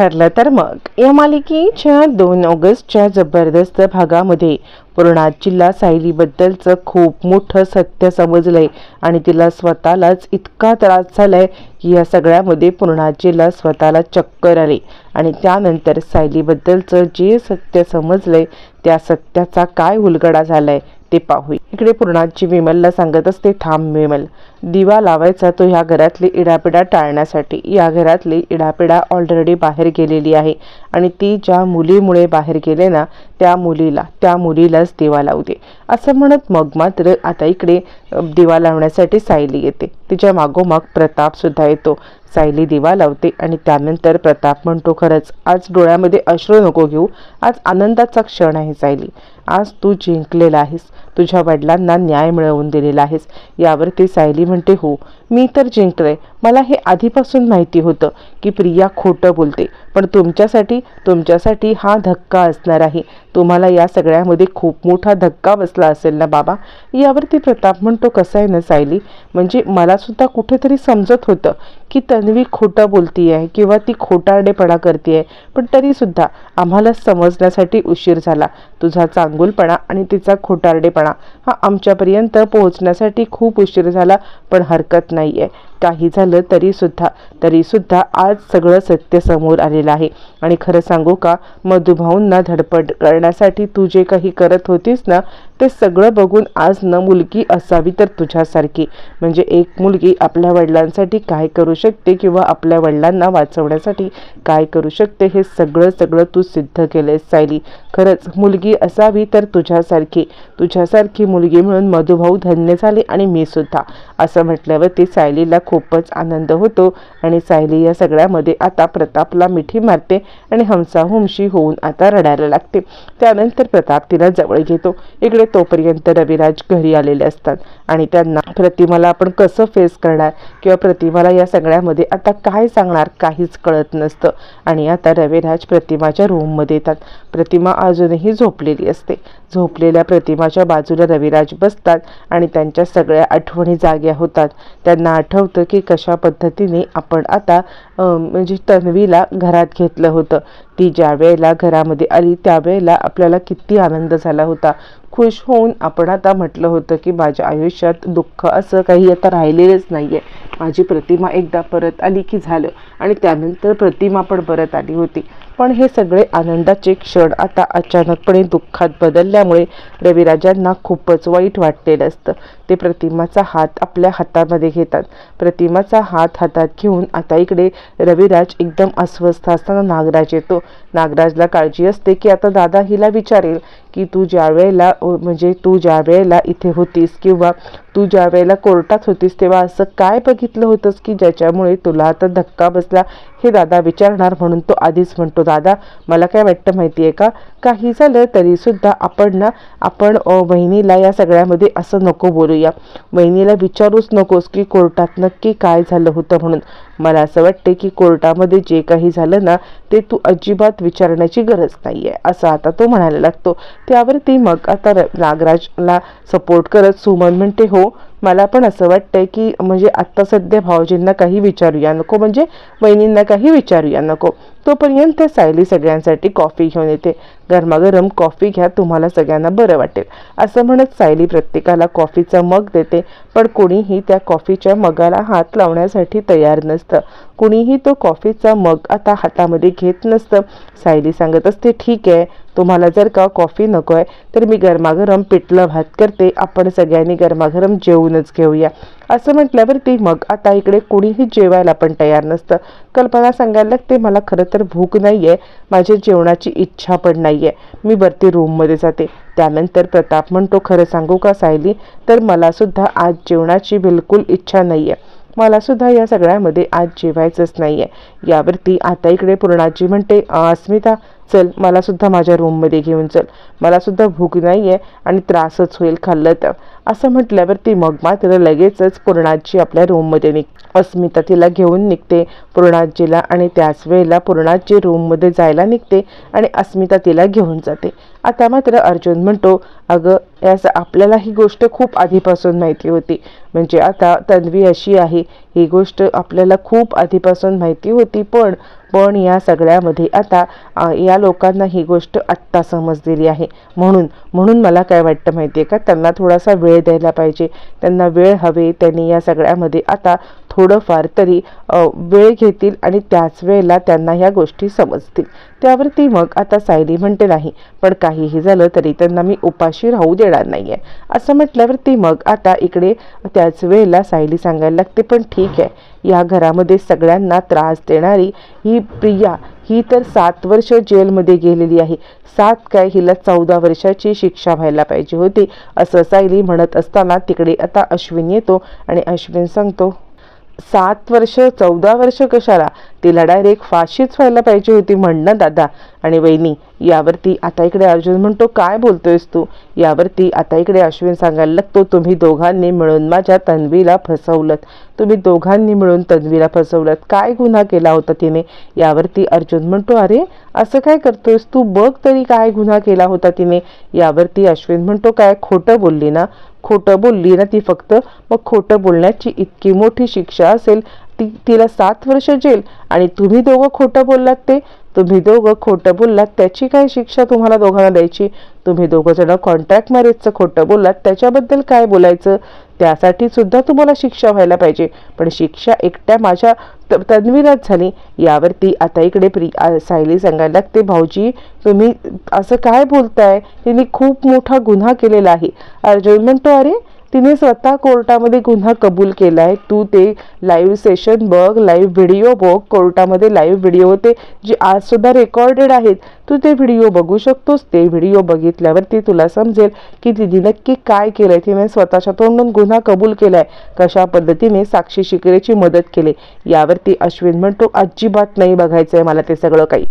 ठरलं तर मग. या मालिकेच्या दोन ऑगस्टच्या जबरदस्त भागामध्ये पूर्णात जिल्हा सायलीबद्दलचं खूप मोठं सत्य समजलंय आणि तिला स्वतःलाच इतका त्रास झालाय की या सगळ्यामध्ये पूर्णात जिल्हा स्वतःला चक्कर आली. आणि त्यानंतर सायलीबद्दलचं जे सत्य समजलंय त्या सत्याचा काय उलगडा झालाय ते पाहू इकडे पूर्णाची विमलला सांगत असते थांब विमल दिवा लावायचा तो ह्या घरातली इडापिडा टाळण्यासाठी. या घरातली इडापिडा ऑलरेडी बाहेर गेलेली आहे आणि ती ज्या मुलीमुळे बाहेर गेले ना त्या मुलीला त्या मुलीलाच दिवा लावू दे. असं म्हणत मग मात्र आता इकडे दिवा लावण्यासाठी सायली येते. तिच्या मागोमाग प्रताप सुद्धा येतो. सायली दिवा लावते आणि त्यानंतर प्रताप म्हणतो खरंच आज डोळ्यामध्ये अश्रू नको घेऊ. आज आनंदाचा क्षण आहे सायली. आज तू जिंकलेला आहेस. तुझ्या वडिलांना न्याय मिळवून दिलेला आहेस. यावरती सायली म्हणते हो मी तर जिंकले मला हे आधीपासून माहिती होतं की प्रिया खोटं बोलते. पण तुमच्यासाठी तुमच्यासाठी हा धक्का असणार आहे. तुम्हाला या सगळ्यामध्ये खूप मोठा धक्का बसला असेल ना बाबा? यावरती प्रताप म्हणतो कसं आहे ना सायली? म्हणजे मला सुद्धा कुठेतरी समजत होतं की तन्वी खोटं बोलती आहे किंवा ती खोटारडेपणा करते आहे पण तरीसुद्धा आम्हाला समजण्यासाठी उशीर झाला. तुझा चांगुलपणा आणि तिचा खोटारडेपणा हा आमच्यापर्यंत पोहोचण्यासाठी खूप उशीर झाला पण हरकत नाही आहे काही झालं तरीसुद्धा तरीसुद्धा आज सगळं सत्य समोर आलेलं आहे. आणि खरं सांगू का मधुभाऊंना धडपड करण्यासाठी तू जे काही करत होतीस ना ते सगळं बघून आज न मुलगी असावी तर तुझ्यासारखी. म्हणजे एक मुलगी आपल्या वडिलांसाठी काय करू शकते किंवा आपल्या वडिलांना वाचवण्यासाठी काय करू शकते हे सगळं सगळं तू सिद्ध केलंयस सायली. खरंच मुलगी असावी तर तुझ्यासारखी तुझ्यासारखी मुलगी म्हणून मधुभाऊ धन्य झाले आणि मी सुद्धा. असं म्हटल्यावर ती सायलीला खूपच आनंद होतो आणि सायली या सगळ्यामध्ये आता प्रतापला मिठी मारते आणि हमसा हुमशी होऊन आता रडायला लागते. त्यानंतर प्रताप तिला जवळ घेतो. इकडे तोपर्यंत रविराज घरी आलेले असतात आणि त्यांना प्रतिमाला आपण कसं फेस करणार? किंवा प्रतिमाला या सगळ्यामध्ये आता काय सांगणार? काहीच कळत नसतं. आणि आता रविराज प्रतिमाच्या रूममध्ये येतात. प्रतिमा अजूनही झोपलेली असते. झोपलेल्या प्रतिमाच्या बाजूला रविराज बसतात आणि त्यांच्या सगळ्या आठवणी जाग्या होतात. त्यांना आठवतं की कशा पद्धतीने आपण आता म्हणजे तन्वीला घरात घेतलं होतं. ती ज्या वेळेला घरामध्ये आली त्यावेळेला आपल्याला किती आनंद झाला होता. खुश होऊन आपण आता म्हटलं होतं की माझ्या आयुष्यात दुःख असं काही आता राहिलेलंच नाही आहे माझी प्रतिमा एकदा परत आली की झालं. आणि त्यानंतर प्रतिमा पण परत आली होती. पण हे सगळे आनंदाचे क्षण आता अचानकपणे दुःखात बदलल्यामुळे रविराजांना खूपच वाईट वाटलेलं असतं. ते प्रतिमाचा हात आपल्या हातामध्ये घेतात. प्रतिमाचा हात हातात घेऊन आता इकडे रविराज एकदम अस्वस्थ असताना नागराज येतो. नागराजला काळजी असते की आता दादा हिला विचारेल की तू ज्या वेळेला म्हणजे तू ज्या वेळेला इथे होतीस किंवा तू ज्या वेळेला कोर्टात होतीस तेव्हा असं काय बघितलं होतंस की ज्याच्यामुळे तुला आता धक्का बसला हे दादा विचारणार म्हणून तो आधीच म्हणतो दादा मला काय वाटतं माहिती आहे का? काही झालं तरीसुद्धा आपण ना आपण वहिनीला या सगळ्यामध्ये असं नको बोलूया. वहिनीला विचारूच नकोस की कोर्टात नक्की काय झालं होतं म्हणून. मला असं वाटते की कोर्टामध्ये जे काही झालं ना ते तू अजिबात विचारण्याची गरज नाही आहे असं आता तो म्हणायला लागतो. त्यावरती मग आता र- नागराजला सपोर्ट करत सुमन म्हणते हो मला पण असं वाटतंय की म्हणजे आत्ता सध्या भाऊजींना काही विचारूया नको म्हणजे वहिनींना काही विचारूया नको. तोपर्यंत सायली सगळ्यांसाठी कॉफी घेऊन येते. गरमागरम कॉफी घ्या तुम्हाला सगळ्यांना बरं वाटेल. असं म्हणत सायली प्रत्येकाला कॉफीचा मग देते पण कोणीही त्या कॉफीच्या मगाला हात लावण्यासाठी तयार नसतं. कुणीही तो कॉफीचा मग आता हातामध्ये घेत नसतं. सायली सांगत असते ठीक आहे तुम्हाला जर का कॉफी नको आहे तर मी गरमागरम पिठलं भात करते. आपण सगळ्यांनी गरमागरम जेवूनच घेऊया. असं म्हटल्यावरती मग आता इकडे कुणीही जेवायला पण तयार नसतं. कल्पना सांगायला लागते मला खरं तर भूक नाही आहे माझ्या जेवणाची इच्छा पण नाही आहे मी वरती रूममध्ये जाते. त्यानंतर प्रताप म्हणतो खरं सांगू का सायली? तर मलासुद्धा आज जेवणाची बिलकुल इच्छा नाही आहे मला सुद्धा या सगळ्यामध्ये आज जेवायचंच नाही आहे यावरती आता इकडे पूर्णाजी म्हणते अस्मिता चल मला सुद्धा माझ्या रूममध्ये घेऊन चल. मला सुद्धा भूक नाही आहे आणि त्रासच होईल खाल्लं तर. असं म्हटल्यावर ती मग मात्र लगेचच पूर्णाजी आपल्या रूममध्ये निघ. अस्मिता तिला घेऊन निघते. पूर्णाजीला आणि त्याच वेळेला पूर्णाजी रूममध्ये जायला निघते आणि अस्मिता तिला घेऊन जाते. आता मात्र अर्जुन म्हणतो अगं याचं आपल्याला ही गोष्ट खूप आधीपासून माहिती होती. म्हणजे आता तन्वी अशी आहे ही गोष्ट आपल्याला खूप आधीपासून माहिती होती पण पण या सगळ्यामध्ये आता या लोकांना ही गोष्ट आत्ता समजलेली आहे. म्हणून म्हणून मला काय वाटतं माहिती आहे का? त्यांना थोडासा वेळ द्यायला पाहिजे. त्यांना वेळ हवे त्यांनी या सगळ्यामध्ये आता थोडंफार तरी वेळ घेतील आणि त्याच वेळेला त्यांना ह्या गोष्टी समजतील. त्यावरती मग आता सायली म्हणते नाही पण काहीही झालं तरी त्यांना मी उपाशी राहू देणार नाही आहे असं म्हटल्यावरती मग आता इकडे त्याच वेळेला सायली सांगायला लागते पण ठीक आहे या घरामध्ये सगळ्यांना त्रास देणारी ही प्रिया ही तर सात वर्ष जेलमध्ये गेलेली आहे. सात काय हिला चौदा वर्षाची शिक्षा व्हायला पाहिजे होती. असं सायली म्हणत असताना तिकडे आता अश्विन येतो आणि अश्विन सांगतो सात वर्ष चौदा वर्ष कशाला? तिला डायरेक्ट फाशीच व्हायला पाहिजे होती म्हणणं दादा. आणि वहिनी यावरती आता इकडे अर्जुन म्हणतो काय बोलतोयस तू? यावरती आता इकडे अश्विन सांगायला लागतो तुम्ही दोघांनी मिळून माझ्या तन्वीला फसवलं तुम्ही दोघांनी मिळून तन्वीला फसवलं काय गुन्हा केला होता तिने? यावरती अर्जुन म्हणतो अरे असं काय करतोयस तू? बघ तरी काय गुन्हा केला होता तिने. यावरती अश्विन म्हणतो काय खोटं बोलली ना? खोटं बोलली ना ती फक्त? मग खोटं बोलण्याची इतकी मोठी शिक्षा असेल ती तिला सात वर्ष जेल. आणि तुम्ही दोघं खोटं बोललात ते? तुम्ही दोघं खोटं बोललात त्याची काय शिक्षा तुम्हाला दोघांना द्यायची? तुम्ही दोघं जण कॉन्ट्रॅक्ट मॅरेजचं खोटं बोललात त्याच्याबद्दल काय बोलायचं? त्यासाठी सुद्धा तुम्हाला शिक्षा व्हायला पाहिजे. पण शिक्षा एकट्या माझ्या त- तन्वीलाच झाली. यावरती आता इकडे प्रि सायली सांगायला लागते भाऊजी तुम्ही असं काय बोलताय? तिने खूप मोठा गुन्हा केलेला आहे. अर्जुन म्हणतो अरे तिने स्वतः कोर्टामध्ये गुन्हा कबूल केला आहे तू ते लाईव्ह सेशन बघ लाईव्ह व्हिडिओ बघ. कोर्टामध्ये लाईव्ह व्हिडिओ होते जे आजसुद्धा रेकॉर्डेड आहेत. तू ते व्हिडिओ बघू शकतोस. ते व्हिडिओ बघितल्यावरती तुला समजेल की तिने नक्की काय केलं आहे तिने स्वतःच्या तोंडून गुन्हा कबूल केला आहे कशा पद्धतीने साक्षी शिकरेची मदत केली? यावरती अश्विन म्हणतो अजिबात नाही बघायचं आहे मला ते सगळं काही.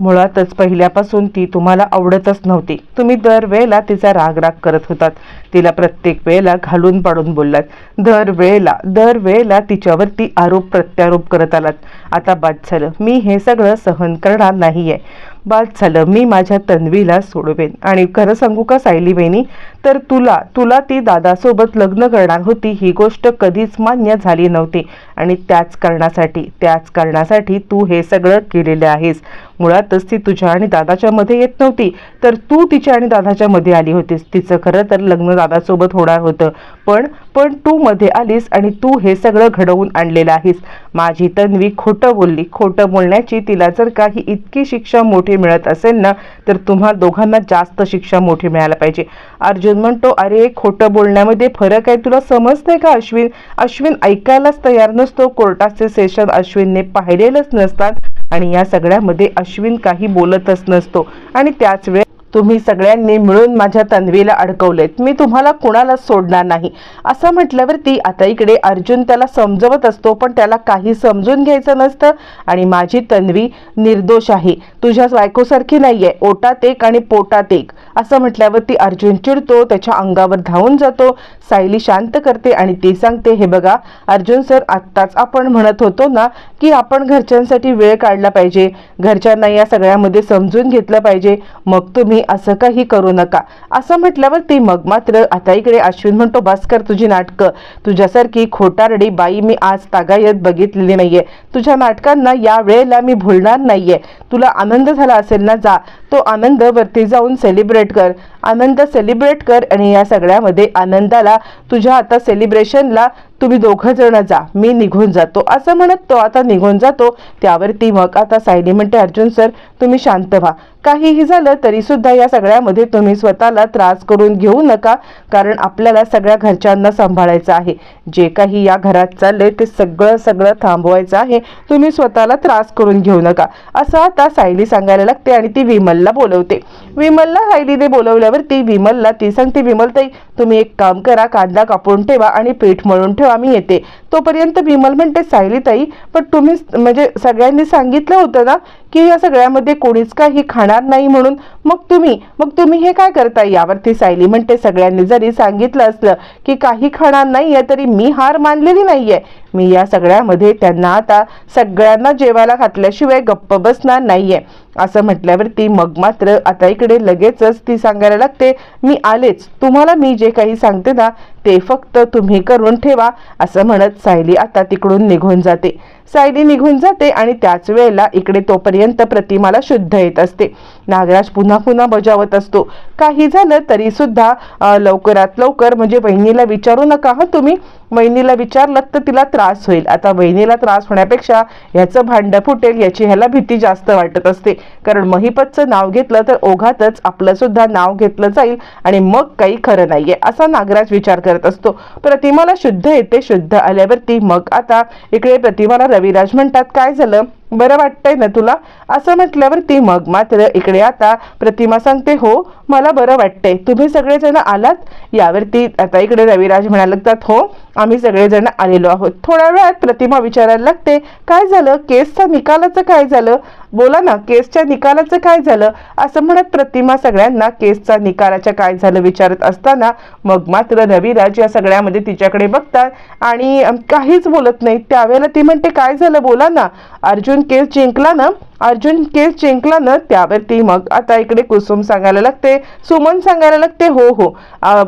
मुळातच पहिल्यापासून ती तुम्हाला आवडतच नव्हती. तुम्ही दरवेळेला तिचा राग राग करत होतात. तिला प्रत्येक वेळेला घालून पाडून बोललात. दरवेळेला दरवेळेला तिच्यावरती आरोप प्रत्यारोप करत आलात. आता बाद झालं. मी हे सगळं सहन करणार नाही आहे बाद झालं. मी माझ्या तन्वीला सोडवेन. आणि खरं सांगू का सायली बहिणी? तर तुला तुला ती दादासोबत लग्न करणार होती ही गोष्ट कधीच मान्य झाली नव्हती. आणि त्याच कारणासाठी त्याच कारणासाठी तू हे सगळं केलेलं आहेस. मुळातच ती तुझ्या आणि दादाच्या मध्ये येत नव्हती. तर तू तिच्या आणि दादाच्या मध्ये आली होतीस. तिचं खरं तर लग्न दादासोबत होणार होतं. पण पण तू मध्ये आलीस आणि तू हे सगळं घडवून आणलेलं आहेस. माझी तन्वी खोटं बोलली. खोटं बोलण्याची तिला जर काही इतकी शिक्षा मोठी मिळत असेल ना तर तुम्हा दोघांना जास्त शिक्षा मोठी मिळायला पाहिजे. अर्जुन म्हणतो अरे खोटं बोलण्यामध्ये फरक आहे तुला समजतंय का अश्विन? अश्विन ऐकायलाच तयार नसतो. कोर्टाचे सेशन अश्विनने पाहिलेलंच नसतात आणि या सगळ्यामध्ये अश्विन काही बोलतच नसतो. आणि त्याच वेळेस तुम्ही सगळ्यांनी मिळून माझ्या तन्वीला अडकवलेत. मी तुम्हाला कुणालाच सोडणार नाही? असं म्हटल्यावरती आता इकडे अर्जुन त्याला समजवत असतो पण त्याला काही समजून घ्यायचं नसतं आणि माझी तन्वी निर्दोष आहे. तुझ्या बायकोसारखी नाहीये. ओटात एक आणि पोटात एक. असं म्हटल्यावरती अर्जुन चिडतो त्याच्या अंगावर धावून जातो. सायली शांत करते आणि ती सांगते हे बघा अर्जुन सर आत्ताच आपण म्हणत होतो ना की आपण घरच्यांसाठी वेळ काढला पाहिजे. घरच्यांना या सगळ्यामध्ये समजून घेतलं पाहिजे. मग तुम्ही असं काही करू नका. असं म्हटल्यावर ती मग मात्र आता इकडे अश्विन म्हणतो बस कर तुझी नाटकं. तुझ्यासारखी खोटारडी बाई मी आज तागायत बघितलेली नाहीये. तुझ्या नाटकांना या वेळेला मी भुलणार नाहीये. तुला आनंद झाला असेल ना जा. तो आनंद वरती जाऊन सेलिब्रेट कर. आनंद सेलिब्रेट कर आणि या सगळ्यामध्ये आनंदाला तुझ्या आता सेलिब्रेशनला तुम्ही दोघं जण जा मी निघून जातो. असं म्हणत तो आता निघून जातो. त्यावरती मग आता सायली म्हणते अर्जुन सर तुम्ही शांत व्हा. काहीही झालं तरी सुद्धा या सगळ्यामध्ये तुम्ही स्वतःला त्रास करून घेऊ नका कारण आपल्याला सगळ्या घरच्यांना सांभाळायचं आहे. जे काही या घरात चाललंय ते सगळं सगळं थांबवायचं आहे. तुम्ही स्वतःला त्रास करून घेऊ नका. असं आता सायली सांगायला लागते आणि ती विमलला बोलवते. विमलला सायलीने बोलवलं बोलवल्यावर ती विमलला ती सांगते विमलताई तुम्ही एक काम करा कांदा कापून ठेवा आणि पीठ मळून ठेवा मी येते. तोपर्यंत विमल म्हणते सायलीताई पण तुम्ही म्हणजे सगळ्यांनी सांगितलं होतं ना की या सगळ्यामध्ये कोणीच काही खाणार नाही म्हणून मग तुम्ही मग तुम्ही हे काय करता? यावरती सायली म्हणते सगळ्यांनी जरी सांगितलं असलं की काही खाणार नाहीये तरी मी हार मानलेली नाहीये. मी या सगळ्यामध्ये त्यांना आता सगळ्यांना जेवायला घातल्याशिवाय गप्प बसणार नाहीये. असं म्हटल्यावरती मग मात्र आता इकडे लगेचच ती सांगायला लागते मी आलेच. तुम्हाला मी जे काही सांगते ना ते फक्त तुम्ही करून ठेवा असं म्हणत सायली आता तिकडून निघून जाते. सायली निघून जाते आणि त्याच वेळेला इकडे तोपर्यंत प्रतिमाला शुद्ध येत असते. नागराज पुन्हा पुन्हा बजावत असतो. काही झालं तरी सुद्धा लवकरात लवकर म्हणजे बहिणीला विचारू नका हा तुम्ही. वहिनीला विचारलं तर तिला त्रास होईल. आता वहिनीला त्रास होण्यापेक्षा ह्याचं भांडं फुटेल याची ह्याला भीती जास्त वाटत असते. कारण महिपतचं नाव घेतलं तर ओघातच आपलं सुद्धा नाव घेतलं जाईल आणि मग काही खरं नाहीये असा नागराज विचार करत असतो. प्रतिमाला शुद्ध येते शुद्ध आल्यावरती मग आता इकडे प्रतिमाला रविराज म्हणतात काय झालं? बरं वाटतंय ना तुला? असं म्हटल्यावर ती मग मात्र इकडे आता प्रतिमा सांगते हो मला बरं वाटतंय. तुम्ही सगळेजण आलात? यावरती आता इकडे रविराज म्हणायला लागतात हो आम्ही सगळेजण आलेलो आहोत. थोड्या वेळात प्रतिमा विचारायला लागते काय झालं? केसचा निकालाचं काय झालं? बोला ना केसच्या निकालाचं काय झालं? असं म्हणत प्रतिमा सगळ्यांना केसचा निकालाच्या काय झालं विचारत असताना मग मात्र रविराज या सगळ्यामध्ये तिच्याकडे बघतात आणि काहीच बोलत नाही त्यावेळेला ती म्हणते काय झालं? बोला ना. अर्जुन केस जिंकला ना अर्जुन केस जिंकला ना त्यावरती मग आता इकडे कुसुम सांगायला लागते. सुमन सांगायला लागते हो हो.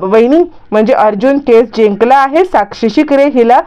वहिनी म्हणजे अर्जुन केस जिंकला आहे साक्षी शिकरे हिला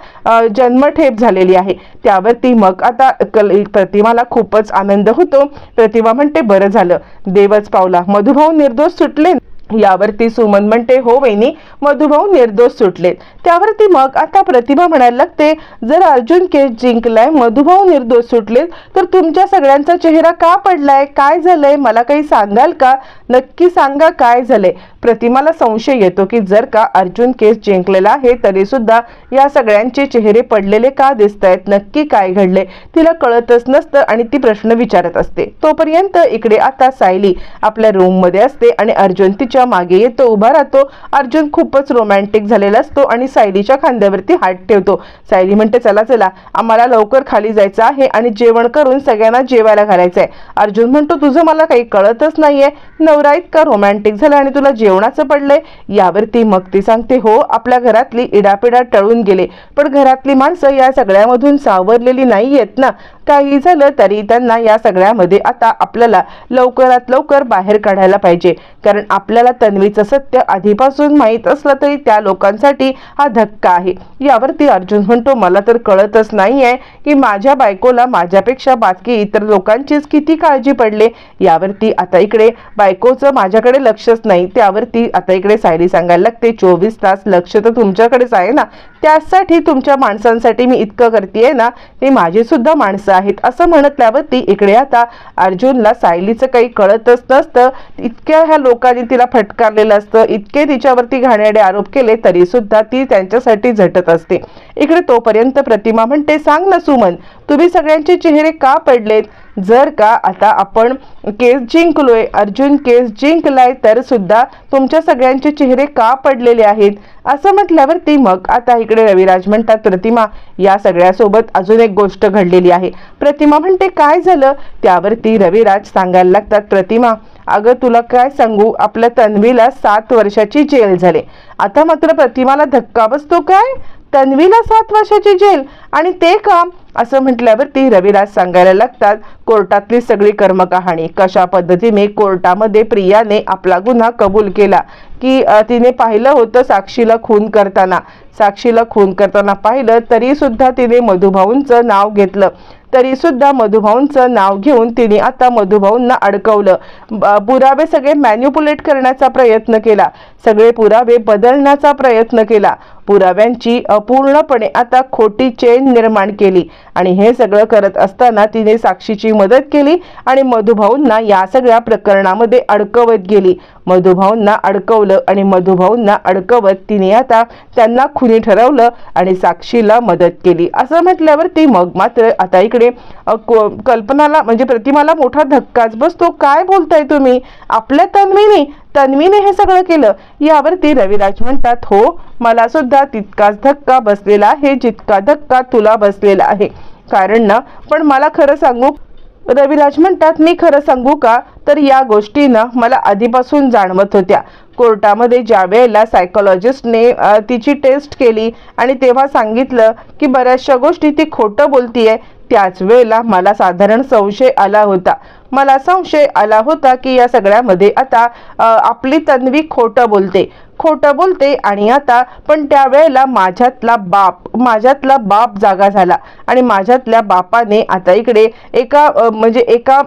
जन्मठेप झालेली आहे. त्यावरती मग आता कल प्रतिमाला खूपच आनंद होतो. प्रतिमा म्हणते बरं झालं. देवच पावला. मधुभाऊ निर्दोष सुटले. यावरती सुमन म्हणते हो वहिनी मधुभाऊ निर्दोष सुटलेत. त्यावरती मग आता प्रतिभा म्हणायला लागते जर अर्जुन केस जिंकलाय मधुभाऊ निर्दोष सुटलेत तर तुमच्या सगळ्यांचा चेहरा का पडलाय? काय झालंय? मला काही सांगाल का? नक्की सांगा काय झालंय? प्रतिमाला संशय येतो की जर का अर्जुन केस जिंकलेला आहे तरी सुद्धा या सगळ्यांचे चेहरे पडलेले का दिसत आहेत नक्की काय घडले तिला कळतच नसतं आणि ती प्रश्न विचारत असते. तोपर्यंत इकडे आता सायली आपल्या रूममध्ये असते आणि अर्जुन तिच्यामागे येतो उभा राहतो. अर्जुन खूपच रोमॅन्टिक झालेला असतो आणि सायलीच्या खांद्यावरती हात ठेवतो. सायली म्हणते चला चला आम्हाला लवकर खाली जायचं आहे आणि जेवण करून सगळ्यांना जेवायला घालायचं आहे अर्जुन म्हणतो तुझं मला काही कळतच नाहीये. नवरा इतका रोमॅन्टिक झाला आणि तुला जेवणाचं पडलंय यावरती मग ती सांगते हो आपल्या घरातली इडापिडा टळून गेले पण घरातली माणसं या सगळ्यामधून सावरलेली नाही आहेत ना काही झालं तरी त्यांना या सगळ्यामध्ये आता आपल्याला लवकरात लवकर बाहेर काढायला पाहिजे. कारण आपल्याला तन्वीचं सत्य आधीपासून माहीत असलं तरी त्या लोकांसाठी हा धक्का आहे. यावरती अर्जुन म्हणतो मला तर कळतच नाही आहे की माझ्या बायकोला माझ्यापेक्षा बाकी इतर लोकांचीच किती काळजी पडले. यावरती आता इकडे बायकोचं माझ्याकडे लक्षच नाही. त्यावरती आता इकडे सायली सांगायला लागते चोवीस तास लक्ष तर तुमच्याकडेच आहे ना. त्यासाठी तुमच्या माणसांसाठी मी इतकं करते ना. ते माझी सुद्धा माणसं आहेत असं म्हणतल्यावरती इकडे आता अर्जुनला सायलीचं काही कळतच नसतं. इतक्या ह्या लोकांनी तिला फटकारलेलं असतं. इतके तिच्यावरती घाणेरडे आरोप केले तरी सुद्धा ती त्यांच्यासाठी झटत असते. इकडे तोपर्यंत प्रतिमा म्हणते सांग ना सुमन तुम्ही सगळ्यांचे चेहरे का पडलेत? जर का आता आपण केस जिंकलोय अर्जुन केस जिंकलाय तर सुद्धा तुमच्या सगळ्यांचे चेहरे का पडलेले आहेत? असं म्हटल्यावरती मग आता इकडे रविराज म्हणतात प्रतिमा या सगळ्यासोबत अजून एक गोष्ट घडलेली आहे. प्रतिमा म्हणते काय झालं? त्यावरती रविराज सांगायला लागतात प्रतिमा अगं तुला काय सांगू? आपल्या तन्वीला सात वर्षाची जेल झाले. आता मात्र प्रतिमाला धक्का बसतो काय? तन्वीला सात वर्षाची जेल आणि ते का असं म्हटल्यावरती रविराज सांगायला लागतात कोर्टातली सगळी कर्मकहाणी कशा पद्धतीने कोर्टामध्ये प्रियाने आपला गुन्हा कबूल केला? की तिने पाहिलं होतं साक्षीला खून करताना. साक्षीला खून करताना पाहिलं तरी सुद्धा तिने मधुभाऊंचं नाव घेतलं. तरी सुद्धा मधुभाऊंचं नाव घेऊन तिने आता मधुभाऊंना अडकवलं. ब- पुरावे सगळे मॅन्युपुलेट करण्याचा प्रयत्न केला. सगळे पुरावे बदलण्याचा प्रयत्न केला. पुराव्यांची अपूर्णपणे आता खोटी चेन निर्माण केली. आणि हे सगळं करत असताना तिने साक्षीची मदत केली आणि मधुभाऊंना या सगळ्या प्रकरणामध्ये अडकवत गेली. मधुभाऊंना अडकवलं आणि मधुभाऊंना अडकवत तिने आता त्यांना खुनी ठरवलं आणि साक्षीला मदत केली. असं म्हटल्यावरती मग मात्र आता इकडे को- कल्पनाला म्हणजे प्रतिमाला मोठा धक्काच बसतो. काय बोलताय तुम्ही? आपल्या तन्वीने तन्वीने हे सगळं केलं. यावरती रविराज म्हणतात हो मला सुद्धा तितकाच धक्का बसलेला आहे जितका धक्का तुला बसलेला आहे. कारण ना पण मला खरं सांगू रविराज म्हणतात मी खरं सांगू का? तर या गोष्टीनं मला आधीपासून जाणवत होत्या. कोर्टामध्ये ज्या वेळेला सायकोलॉजिस्टने तिची टेस्ट केली आणि तेव्हा सांगितलं की बऱ्याचशा गोष्टी ती खोटं बोलतीये त्याच वेळेला मला साधारण संशय आला होता. मला संशय आला होता की या सगळ्यामध्ये आता आपली तन्वी खोटं बोलते. खोटं बोलते आणि आता पण त्यावेळेला माझ्यातला बाप माझ्यातला बाप जागा झाला. आणि माझ्यातल्या बापाने आता इकडे एका म्हणजे एका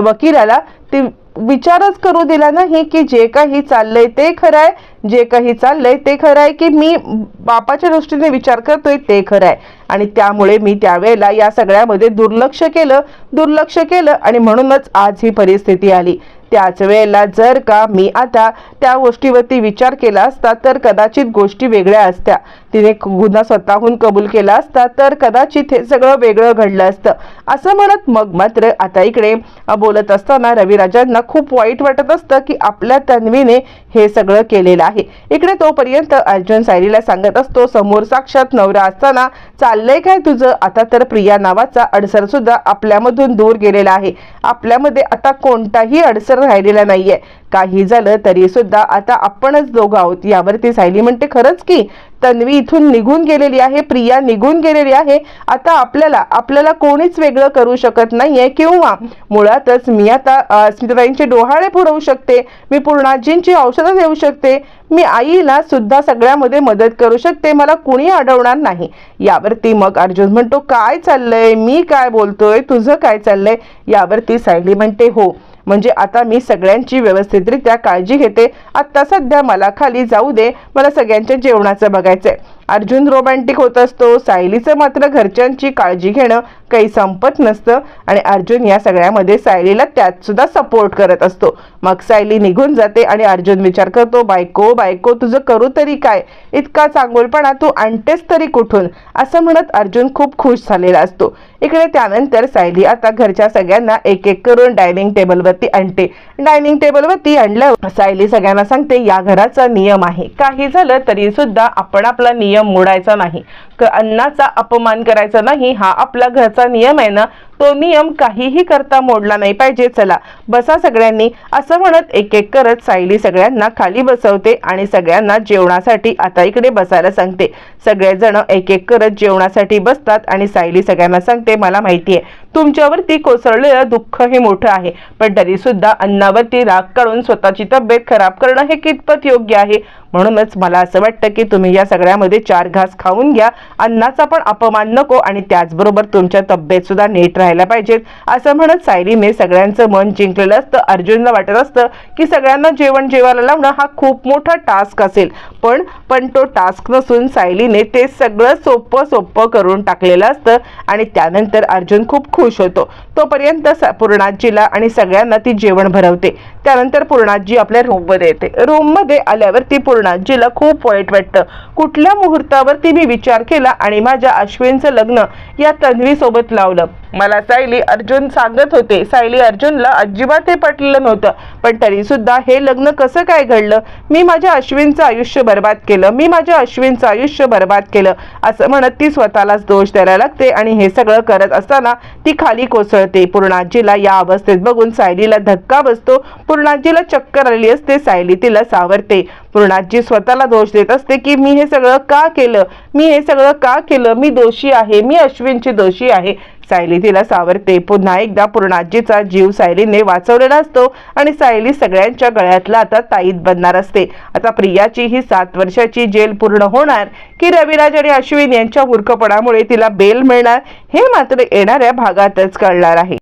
वकिलाला ते विचारच करू दिला नाही की जे काही चाललंय ते खरं आहे जे काही चाललंय ते खरं आहे की मी बापाच्या दृष्टीने विचार करतोय ते खरं आहे आणि त्यामुळे मी त्यावेळेला या सगळ्यामध्ये दुर्लक्ष केलं दुर्लक्ष केलं आणि म्हणूनच आज ही परिस्थिती आली. त्याच वेळेला जर का मी आता त्या गोष्टीवरती विचार केला असता तर कदाचित गोष्टी वेगळ्या असत्या. तिने गुन्हा स्वतःहून कबूल केला असता तर कदाचित हे सगळं वेगळं घडलं असतं. असं म्हणत मग मात्र आता इकडे बोलत असताना रविराजांना खूप वाईट वाटत असतं की आपल्या तन्वीने हे सगळं केलेलं आहे. इकडे तोपर्यंत अर्जुन सायलीला सांगत असतो समोर साक्षात नवरा असताना चाललंय काय तुझं? आता तर प्रिया नावाचा अडसर सुद्धा आपल्यामधून दूर गेलेला आहे. आपल्यामध्ये आता कोणताही अडसर राहिलेला नाहीये. काही झालं तरी सुद्धा आता आपणच दोघं आहोत. यावरती सायली म्हणते खरंच की तन्वी इथून निघून गेलेली आहे प्रिया निघून गेलेली आहे. आता आपल्याला आपल्याला कोणीच वेगळं करू शकत नाहीये किंवा मुळातच मी आता स्मिताईंचे डोहाळे पुरवू शकते. मी पूर्णाजींची औषधं देऊ शकते. मी आईला सुद्धा सगळ्यामध्ये मदत करू शकते. मला कुणी अडवणार नाही. यावरती मग अर्जुन म्हणतो काय चाललंय? मी काय बोलतोय? तुझं काय चाललंय? यावरती सायली म्हणते हो म्हणजे आता मी सगळ्यांची व्यवस्थितरित्या काळजी घेते. आत्ता सध्या मला खाली जाऊ दे. मला सगळ्यांच्या जेवणाचं बघायचंय. अर्जुन रोमॅन्टिक होत असतो. सायलीचं मात्र घरच्यांची काळजी घेणं काही संपत नसतं आणि अर्जुन या सगळ्यामध्ये सायलीला त्यात सुद्धा सपोर्ट करत असतो. मग सायली निघून जाते आणि अर्जुन विचार करतो बायको बायको तुझं करू तरी काय? इतका चांगुलपणा तू आणतेस तरी कुठून? असं म्हणत अर्जुन खूप खुश झालेला असतो. इकडे त्यानंतर सायली आता घरच्या सगळ्यांना एक एक करून डायनिंग टेबलवरती आणते. डायनिंग टेबलवरती आणलं. सायली सगळ्यांना सांगते या घराचा नियम आहे. काही झालं तरी सुद्धा आपण आपला नियम मोडायचा नाही. अन्नाचा अपमान करायचा नाही. हा आपला घरचा नियम आहे ना तो नियम काहीही करता मोडला नाही पाहिजे. चला बसा सगळ्यांनी. असं म्हणत एक एक करत सायली सगळ्यांना खाली बसवते आणि सगळ्यांना जेवणासाठी आता इकडे बसायला सांगते. सगळेजण एक एक करत जेवणासाठी बसतात आणि सायली सगळ्यांना सांगते मला माहिती आहे तुमच्यावरती कोसळलेलं दुःख हे मोठं आहे पण तरी सुद्धा अन्नावरती राग काढून स्वतःची तब्येत खराब करणं हे कितपत योग्य आहे? म्हणूनच मला असं वाटतं की तुम्ही या सगळ्यामध्ये चार घास खाऊन घ्या. अन्नाचा पण अपमान नको आणि त्याचबरोबर तुमच्या तब्येत सुद्धा नीट राहायला पाहिजेत असं म्हणत सायलीने सगळ्यांचं मन जिंकलेलं असतं. अर्जुनला वाटत असतं की सगळ्यांना जेवण जेवायला लावणं हा खूप मोठा टास्क असेल. पण पण तो टास्क नसून सायलीने ते सगळं सोपं सोपं करून टाकलेलं असतं आणि त्यानंतर अर्जुन खूप खुश होतो. तोपर्यंत स- पूर्णाजीला आणि सगळ्यांना ती जेवण भरवते. त्यानंतर पूर्णाजी आपल्या रूममध्ये येते. रूममध्ये आल्यावर ती पूर्ण पूर्णाजीला खूप वाईट वाटतं. कुठल्या मुहूर्तावरती मी विचार केला आणि माझ्या अश्विनचं लग्न या तन्वी सोबत लावलं. मला सायली अर्जुन सांगत होते. सायली अर्जुनला अजिबात हे पटलेलं नव्हतं पण तरी सुद्धा हे लग्न कसं काय घडलं? मी माझ्या अश्विनचं आयुष्य बर्बाद केलं. मी माझ्या अश्विनचं आयुष्य बर्बाद केलं असं म्हणत ती स्वतःलाच दोष द्यायला लागते आणि हे सगळं करत असताना ती खाली कोसळते. पूर्णाजीला या अवस्थेत बघून सायलीला धक्का बसतो. पूर्णाजीला चक्कर आलेली असते. सायली तिला सावरते. पूर्णाजी स्वतःला दोष देत असते की मी हे सगळं का केलं? मी हे सगळं का केलं? मी दोषी आहे. मी अश्विनची दोषी आहे. सायली तिला सावरते. पुन्हा एकदा पूर्णाजीचा जीव सायलीने वाचवलेला असतो आणि सायली सगळ्यांच्या गळ्यातला आता ताईत बनणार असते. आता प्रियाची ही सात वर्षाची जेल पूर्ण होणार की रविराज आणि अश्विन यांच्या मूर्खपणामुळे तिला बेल मिळणार हे मात्र येणाऱ्या भागातच कळणार आहे.